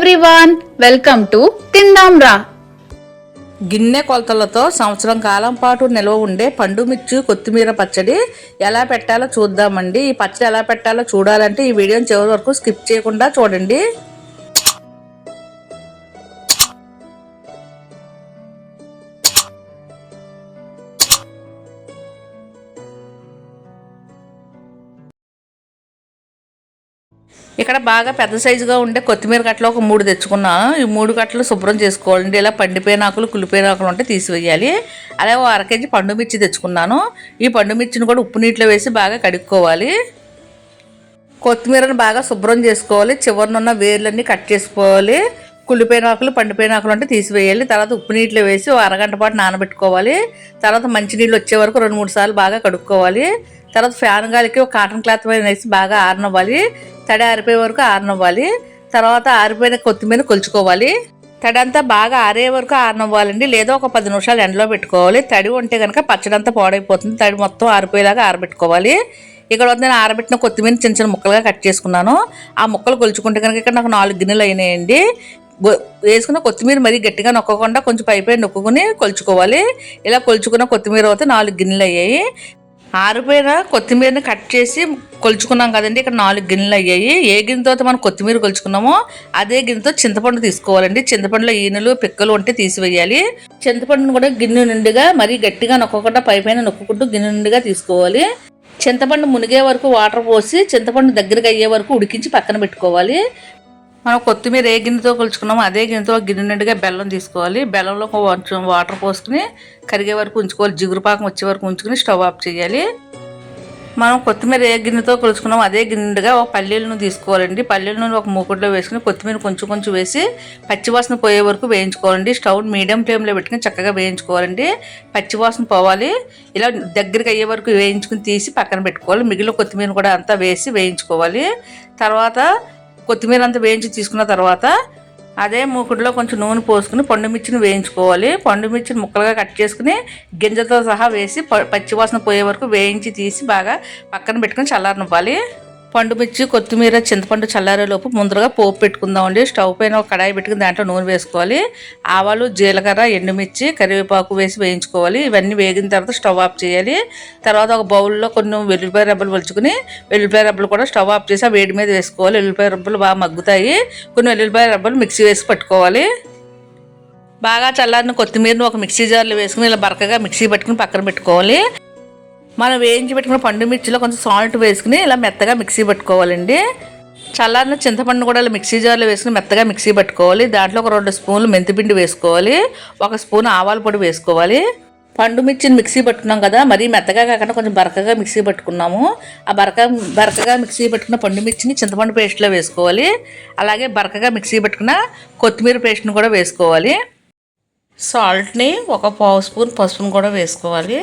Everyone welcome to తిందాం రా గిన్నె కొలతలతో సంవత్సరం కాలం పాటు నిల్వ ఉండే పండు మిర్చి కొత్తిమీర పచ్చడి ఎలా పెట్టాలో చూద్దామండి. ఈ పచ్చడి ఎలా పెట్టాలో చూడాలంటే ఈ వీడియోని చివరి వరకు స్కిప్ చేయకుండా చూడండి. ఇక్కడ బాగా పెద్ద సైజుగా ఉండే కొత్తిమీర కట్టలు ఒక మూడు తెచ్చుకున్నాను ఈ మూడు కట్టలు శుభ్రం చేసుకోవాలండి. ఇలా పండిపోయిన ఆకులు కులిపోయిన ఆకులు ఉంటే తీసివేయాలి. అలాగే ఒక అర కేజీ పండు మిర్చి తెచ్చుకున్నాను. ఈ పండు మిర్చిని కూడా ఉప్పు నీటిలో వేసి బాగా కడుక్కోవాలి. కొత్తిమీరను బాగా శుభ్రం చేసుకోవాలి. చివరినున్న వేర్లన్నీ కట్ చేసుకోవాలి. కుళ్ళిపోయిన ఆకులు పండిపోయిన ఆకులు అంటే తీసివేయాలి. తర్వాత ఉప్పు నీటిలో వేసి అరగంట పాటు నానబెట్టుకోవాలి. తర్వాత మంచినీళ్ళు వచ్చే వరకు రెండు మూడు సార్లు బాగా కడుక్కోవాలి. తర్వాత ఫ్యాన్ గాలికి ఒక కాటన్ క్లాత్ మీద వేసి బాగా ఆరనివ్వాలి. తడి ఆరిపోయే వరకు ఆరనివ్వాలి. తర్వాత ఆరిపోయిన కొత్తిమీర కొలుచుకోవాలి. తడి అంతా బాగా ఆరే వరకు ఆరనివ్వాలండి. లేదా ఒక పది నిమిషాలు ఎండలో పెట్టుకోవాలి. తడి ఉంటే కనుక పచ్చడి అంతా పాడైపోతుంది. తడి మొత్తం ఆరిపోయేలాగా ఆరబెట్టుకోవాలి. ఇక్కడ నేను ఆరబెట్టిన కొత్తిమీర చిన్న చిన్న ముక్కలుగా కట్ చేసుకున్నాను. ఆ ముక్కలు కొలుచుకుంటే కనుక ఇక్కడ నాకు నాలుగు గిన్నెలు అయినాయండి. వేసుకున్న కొత్తిమీర మరీ గట్టిగా నొక్కకుండా కొంచెం పైపై నొక్కుని కొలుచుకోవాలి. ఇలా కొలుచుకున్న కొత్తిమీర అయితే నాలుగు గిన్నెలు అయ్యాయి. ఆరిపోయిన కొత్తిమీరని కట్ చేసి కొలుచుకున్నాం కదండి. ఇక్కడ నాలుగు గిన్నెలు అయ్యాయి. ఏ గిన్నెతో మనం కొత్తిమీర కొలుచుకున్నామో అదే గిన్నెతో చింతపండు తీసుకోవాలండి. చింతపండులో ఈనెలు పిక్కలు ఉంటే తీసివేయాలి. చింతపండును కూడా గిన్నె నిండుగా మరీ గట్టిగా నొక్కకుండా పై పైన నొక్కుంటూ గిన్నె నిండుగా తీసుకోవాలి. చింతపండు మునిగే వరకు వాటర్ పోసి చింతపండు దగ్గరికి అయ్యే వరకు ఉడికించి పక్కన పెట్టుకోవాలి. మనం కొత్తిమీర ఏ గిన్నెతో కొలుచుకున్నామో అదే గిన్నెతో ఒక గిన్నె నిండుగా బెల్లం తీసుకోవాలి. బెల్లంలో కొంచెం వాటర్ పోసుకుని కరిగే వరకు ఉంచుకోవాలి. జిగురు పాకం వచ్చే వరకు ఉంచుకుని స్టవ్ ఆఫ్ చేయాలి. మనం కొత్తిమీర ఏ గిన్నెతో కొలుచుకున్నామో అదే గిన్నెగా ఒక పల్లీలను తీసుకోవాలండి. పల్లీలను ఒక మూకుడులో వేసుకుని కొత్తిమీర కొంచెం కొంచెం వేసి పచ్చివాసన పోయే వరకు వేయించుకోవాలండి. స్టవ్ మీడియం ఫ్లేమ్లో పెట్టుకుని చక్కగా వేయించుకోవాలండి. పచ్చివాసన పోవాలి. ఇలా దగ్గరికి అయ్యే వరకు వేయించుకుని తీసి పక్కన పెట్టుకోవాలి. మిగిలిన కొత్తిమీర కూడా అంతా వేసి వేయించుకోవాలి. తర్వాత కొత్తిమీర అంతా వేయించి తీసుకున్న తర్వాత అదే మూకుడులో కొంచెం నూనె పోసుకుని పండుమిర్చిని వేయించుకోవాలి. పండుమిర్చిని ముక్కలుగా కట్ చేసుకుని గింజతో సహా వేసి ప- పచ్చివాసన పోయే వరకు వేయించి తీసి బాగా పక్కన పెట్టుకుని చల్లారనివ్వాలి. పండు మిర్చి కొత్తిమీర చింతపండు చల్లారేలోపు ముందరగా పోపు పెట్టుకుందామండి. స్టవ్ పైన ఒక కడాయి పెట్టుకుని దాంట్లో నూనె వేసుకోవాలి. ఆవాలు జీలకర్ర ఎండుమిర్చి కరివేపాకు వేసి వేయించుకోవాలి. ఇవన్నీ వేగిన తర్వాత స్టవ్ ఆఫ్ చేయాలి. తర్వాత ఒక బౌల్లో కొన్ని వెల్లుల్లిపాయ రబ్బలు వలుచుకుని వెల్లుల్లిపాయ రబ్బలు కూడా స్టవ్ ఆఫ్ చేసి ఆ వేడి మీద వేసుకోవాలి. వెల్లుల్లిపాయ రబ్బలు బాగా మగ్గుతాయి. కొన్ని వెల్లుల్లిపాయ రబ్బలు మిక్సీ వేసి పట్టుకోవాలి. బాగా చల్లారిన కొత్తిమీరను ఒక మిక్సీ జార్లో వేసుకుని ఇలా బరకగా మిక్సీ పట్టుకుని పక్కన పెట్టుకోవాలి. మనం వేయించి పెట్టుకున్న పండు మిర్చిలో కొంచెం సాల్ట్ వేసుకుని ఇలా మెత్తగా మిక్సీ పట్టుకోవాలండి. చల్లారిన చింతపండు కూడా ఇలా మిక్సీ జార్లో వేసుకుని మెత్తగా మిక్సీ పట్టుకోవాలి. దాంట్లో ఒక రెండు స్పూన్లు మెంతిపిండి వేసుకోవాలి. ఒక స్పూన్ ఆవాల పొడి వేసుకోవాలి. పండు మిర్చిని మిక్సీ పట్టుకున్నాం కదా మరీ మెత్తగా కాకుండా కొంచెం బరకగా మిక్సీ పట్టుకున్నాము. ఆ బరక బరకగా మిక్సీ పట్టుకున్న పండు మిర్చిని చింతపండు పేస్ట్లో వేసుకోవాలి. అలాగే బరకగా మిక్సీ పట్టుకున్న కొత్తిమీర పేస్ట్ని కూడా వేసుకోవాలి. సాల్ట్ని ఒక పావు స్పూన్ పసుపుని కూడా వేసుకోవాలి.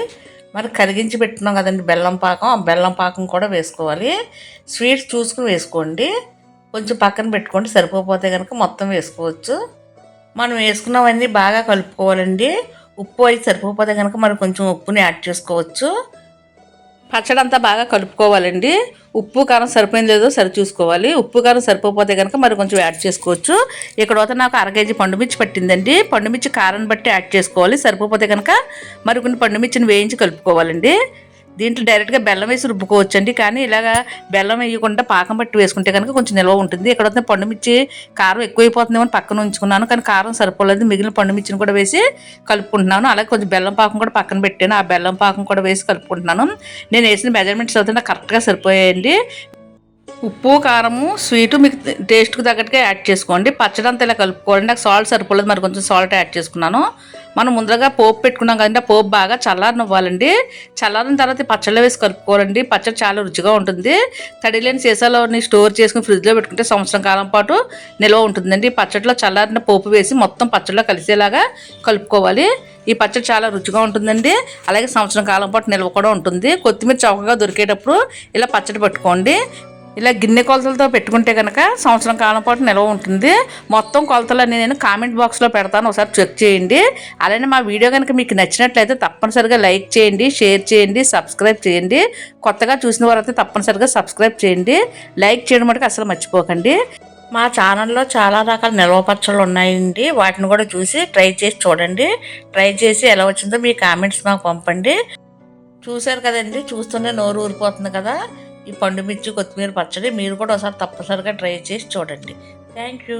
మరి కరిగించి పెట్టున్నాం కదండి బెల్లం పాకం. ఆ బెల్లం పాకం కూడా వేసుకోవాలి. స్వీట్స్ చూసుకుని వేసుకోండి. కొంచెం పక్కన పెట్టుకోండి సరిపోతే కనుక మొత్తం వేసుకోవచ్చు. మనం వేసుకున్నవన్నీ బాగా కలుపుకోవాలండి. ఉప్పు అయితే సరిపోతే కనుక మనం కొంచెం ఉప్పుని యాడ్ చేసుకోవచ్చు. పచ్చడి అంతా బాగా కలుపుకోవాలండి. ఉప్పు కారం సరిపోయింది లేదో సరి చూసుకోవాలి. ఉప్పు కారం సరిపోతే కనుక మరి కొంచెం యాడ్ చేసుకోవచ్చు. ఇక్కడ అయితే నాకు అర కేజీ పండుమిర్చి పట్టిందండి. పండుమిర్చి కారం బట్టి యాడ్ చేసుకోవాలి. సరిపోతే కనుక మరి కొన్ని పండుమిర్చిని వేయించి కలుపుకోవాలండి. దీంట్లో డైరెక్ట్గా బెల్లం వేసి రుబ్బుకోవచ్చు అండి కానీ ఇలాగా బెల్లం వేయకుండా పాకం పట్టి వేసుకుంటే కనుక కొంచెం నిల్వ ఉంటుంది. ఇక్కడ వస్తే పండుమిర్చి కారం ఎక్కువైపోతుందేమో అని పక్కన ఉంచుకున్నాను. కానీ కారం సరిపోలేదు. మిగిలిన పండుమిర్చిని కూడా వేసి కలుపుకుంటున్నాను. అలాగే కొంచెం బెల్లం పాకం కూడా పక్కన పెట్టాను. ఆ బెల్లం పాకం కూడా వేసి కలుపుకుంటున్నాను. నేను వేసిన మెజర్మెంట్స్ అయితే కరెక్ట్గా సరిపోయాయండి. ఉప్పు కారము స్వీటు మీకు టేస్ట్కి తగ్గట్టుగా యాడ్ చేసుకోండి. పచ్చడి అంతా ఇలా కలుపుకోండి నాకు సాల్ట్ సరిపోలేదు మరి కొంచెం సాల్ట్ యాడ్ చేసుకున్నాను. మనం ముందరగా పోపు పెట్టుకున్నాం కదండి ఆ పోపు బాగా చల్లారనివ్వాలండి చల్లారిన తర్వాత ఈ పచ్చళ్ళు వేసి కలుపుకోవాలండి. పచ్చడి చాలా రుచిగా ఉంటుంది. తడి లేని సీసాలోని స్టోర్ చేసుకుని ఫ్రిడ్జ్లో పెట్టుకుంటే సంవత్సరం కాలం పాటు నిల్వ ఉంటుందండి. ఈ పచ్చడిలో చల్లారిన పోపు వేసి మొత్తం పచ్చడిలో కలిసేలాగా కలుపుకోవాలి. ఈ పచ్చడి చాలా రుచిగా ఉంటుందండి. అలాగే సంవత్సరం కాలం పాటు నిల్వ కూడా ఉంటుంది. కొత్తిమీర చౌకగా దొరికేటప్పుడు ఇలా పచ్చడి పట్టుకోండి. ఇలా గిన్నె కొలతలతో పెట్టుకుంటే కనుక సంవత్సరం కాలం పాటు నిల్వ ఉంటుంది. మొత్తం కొలతలు అని నేను కామెంట్ బాక్స్లో పెడతాను. ఒకసారి చెక్ చేయండి. అలానే మా వీడియో కనుక మీకు నచ్చినట్లయితే తప్పనిసరిగా లైక్ చేయండి షేర్ చేయండి సబ్స్క్రైబ్ చేయండి. కొత్తగా చూసిన వారైతే తప్పనిసరిగా సబ్స్క్రైబ్ చేయండి. లైక్ చేయడం మటుకు అసలు మర్చిపోకండి. మా ఛానల్లో చాలా రకాల నిల్వ ఉన్నాయండి. వాటిని కూడా చూసి ట్రై చేసి చూడండి. ట్రై చేసి ఎలా వచ్చిందో మీ కామెంట్స్ మాకు పంపండి. చూశారు కదండి? చూస్తూనే నోరు ఊరిపోతుంది కదా. ఈ పండుమిర్చి కొత్తిమీర పచ్చడి మీరు కూడా ఒకసారి తప్పనిసరిగా ట్రై చేసి చూడండి. Thank you.